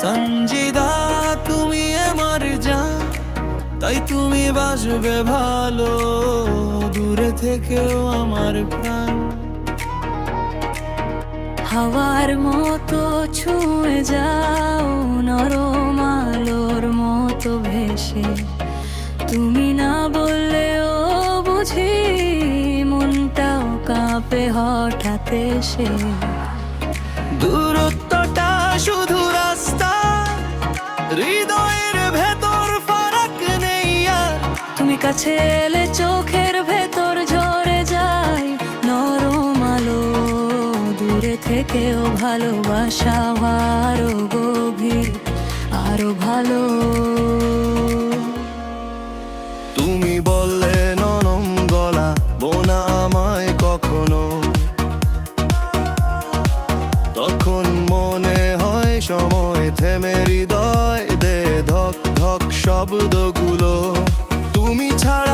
সঞ্জিদা তুমি আমার জান তাই তুমি বাসবে ভালো। দূরে থেকেও আমার প্রাণ। হাওয়ার মতো ছুঁয়ে যাও নরম আলোর মতো ভেসে। তুমি না বললেও বুঝি মনটাও কাঁপে হঠাৎ এসে। দূরত্বটা শুধু রাস্তা হৃদয়ের ভেতর ফারাক নেই আর। তুমি কাছে এলে চোখের ভেতর দূরে থেকেও ভালোবাসা আরও গভীর, আরও ভালো। তুমি বললে নরম গলা, বোনা আমায় কখনো। তখন মনে হয় সময় থেমে, হৃদয় দে ধক ধক শব্দগুলো। তুমি ছাড়া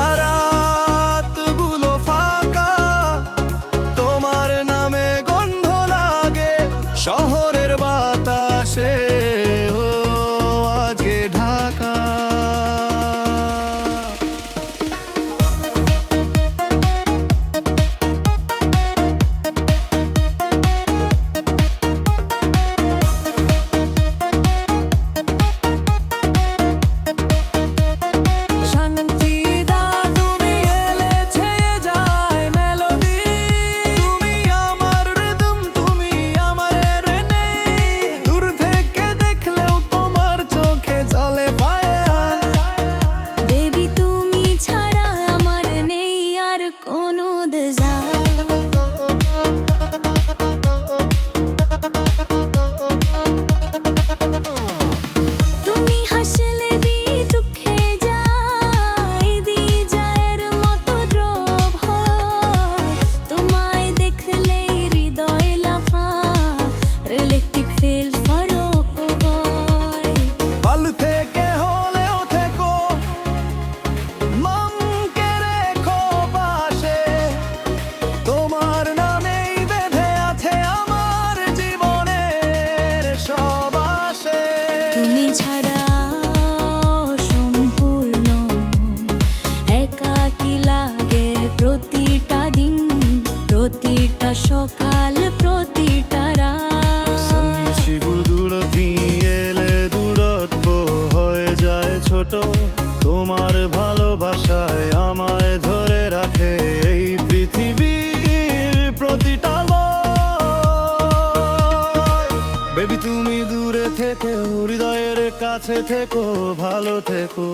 কাছে থেকো, ভালো থেকো।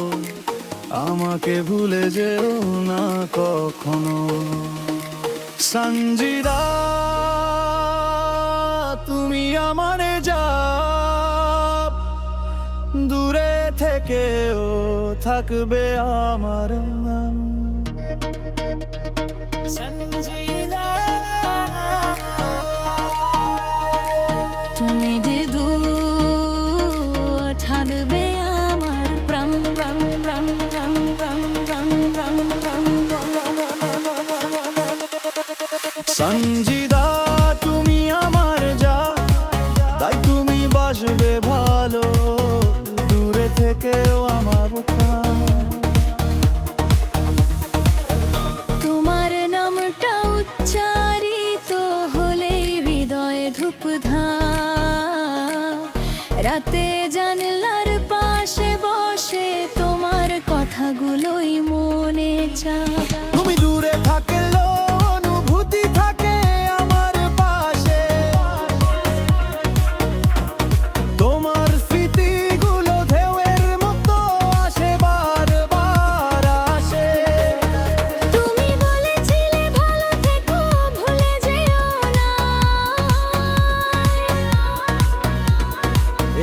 আমাকে ভুলে যেও না কখনো। সঞ্জিদা, তুমি আমারে যা দূরে থেকেও থাকবে আমার নাম সঞ্জিদা দূর থাকবে আমার প্রাণ প্রাণ প্রাণ প্রাণ প্রাণ প্রাণ প্রাণ প্রাণ সঞ্জিদা তুমি আমার যা তাই তুমি বাসবে ভালো দূরে থেকেও আমার তোমার নামটা উচ্চারিত হলে হৃদয়ে ধূপধা রাতে জানলার তুমি দূরে থাকলেও অনুভূতি থাকে আমার পাশে। তোমার স্মৃতিগুলো ঢেউয়ের মতো আসে বারবার আসে। তুমি বলেছিলে ভালো থেকো ভুলে যেও না।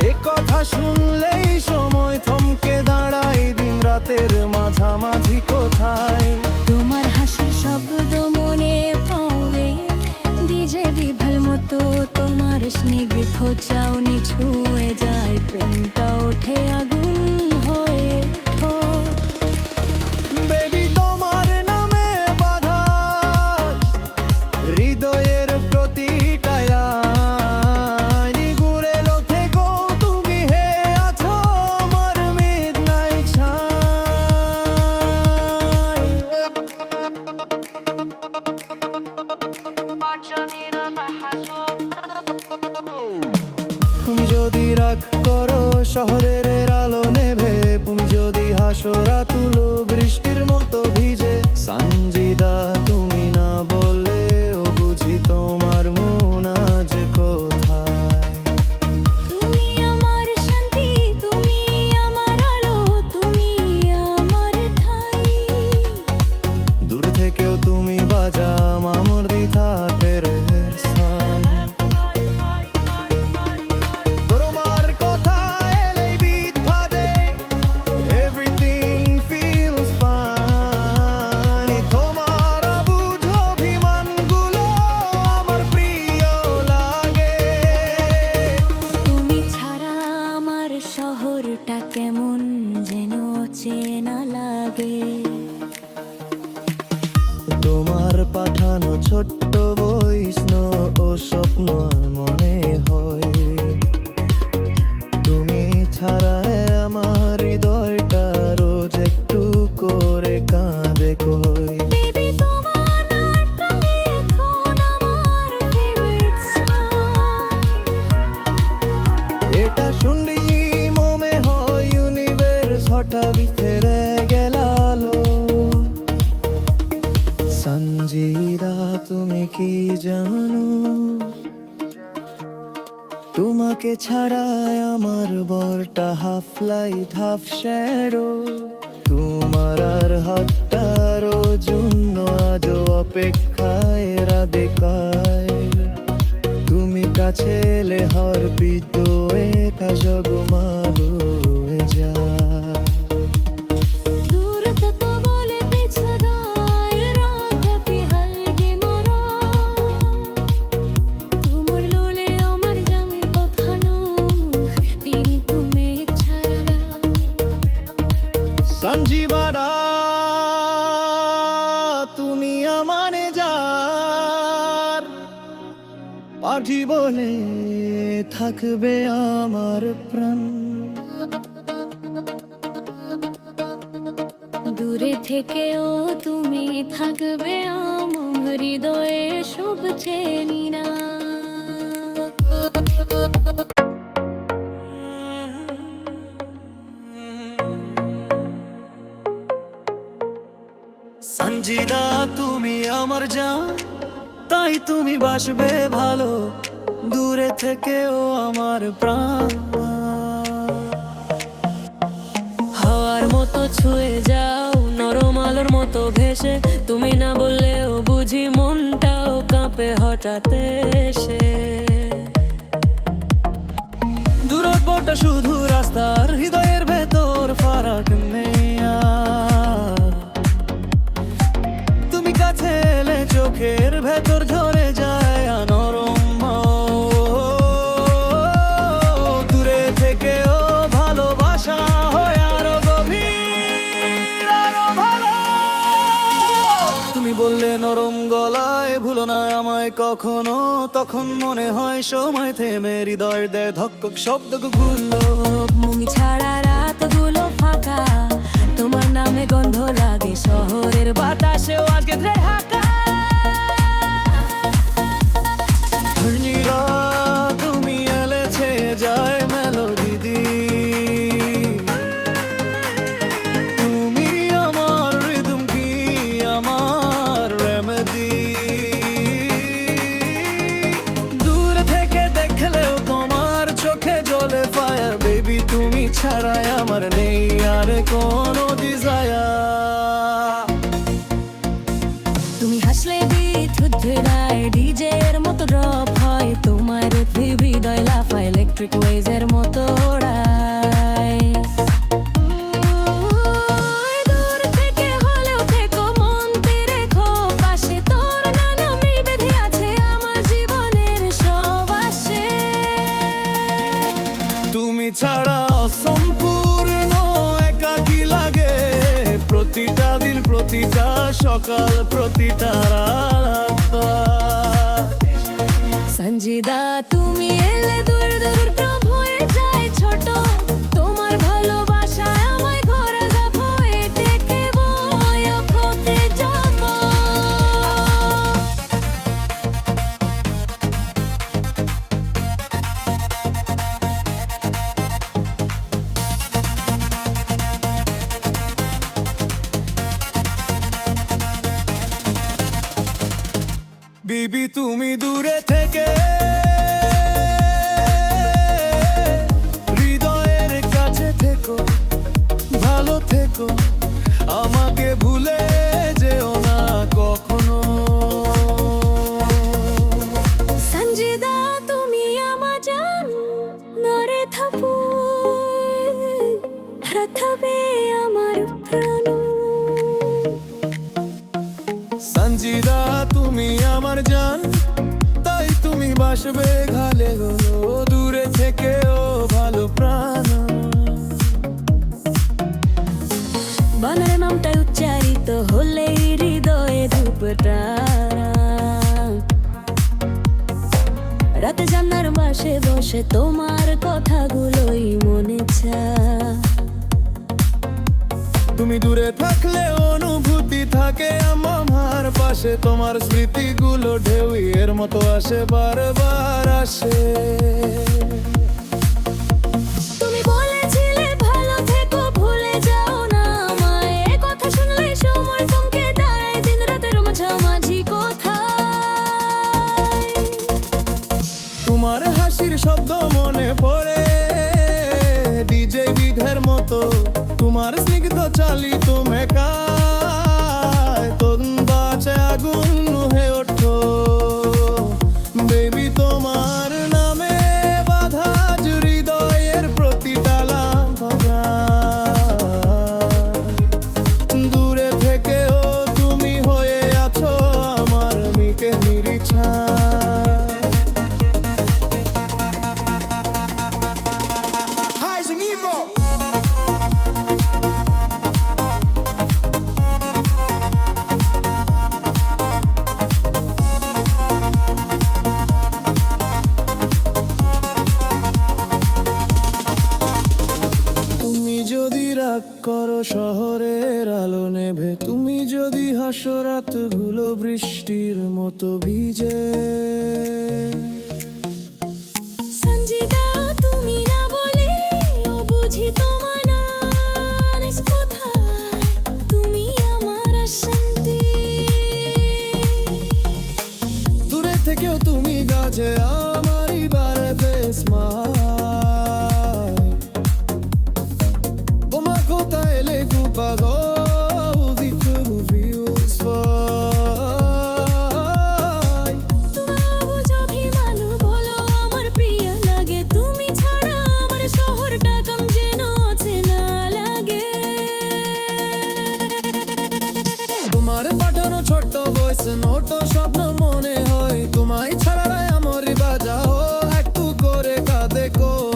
এ কথা শুনলেই সময় থমকে দাঁড়াই দিন রাতের মাঝামাঝি। কোথায়? তোমার হাসির শব্দ মনে পাওবে ডিজে বিভল মতো তোমার স্নিগ্ধ চাউনি ছুঁয়ে যায়। প্রেমটা ওঠে আগুন। সাঞ্জীবারা, তুমি আমানে যার। পাঠি বলে থাকবে আমার প্রাণ। দূরে থেকেও তুমি থাকবে আমার হৃদয়ে সবচেয়ে নিরা। সঞ্জিদা তুমি আমার যা তাই তুমি বাসবে ভালো, দূরে থেকেও আমার প্রাণ। হওয়ার মতো ছুঁয়ে যাও, নরম আলোর মতো ভেসে, তুমি না বললেও বুঝি মনটাও কাঁপে হঠাৎ এসে। দূরত্বটা শুধু রাস্তার হৃদয় কখনো, তখন মনে হয় সময় থেমে হৃদয় দেয় ধকক শব্দগুলো মুমি ছাড়া রাতগুলো ফাঁকা, তোমার নামে গন্ধ লাগে, শহরের বাতাসেও আজকে হাঁকা রায়া সকাল প্রতিটা রাত সঞ্জিদা তুমি এলে বসে বসে তোমার কথাগুলোই মনে তুমি দূরে থাকলে অনুভূতি থাকে, আমার পাশে তোমার স্মৃতিগুলো ঢেউ এর মতো আসে, বারবার আসে। solito. রাগ করো শহরের আলো নেভে। তুমি যদি হাসো রাতগুলো বৃষ্টির মতো ভিজে। de go.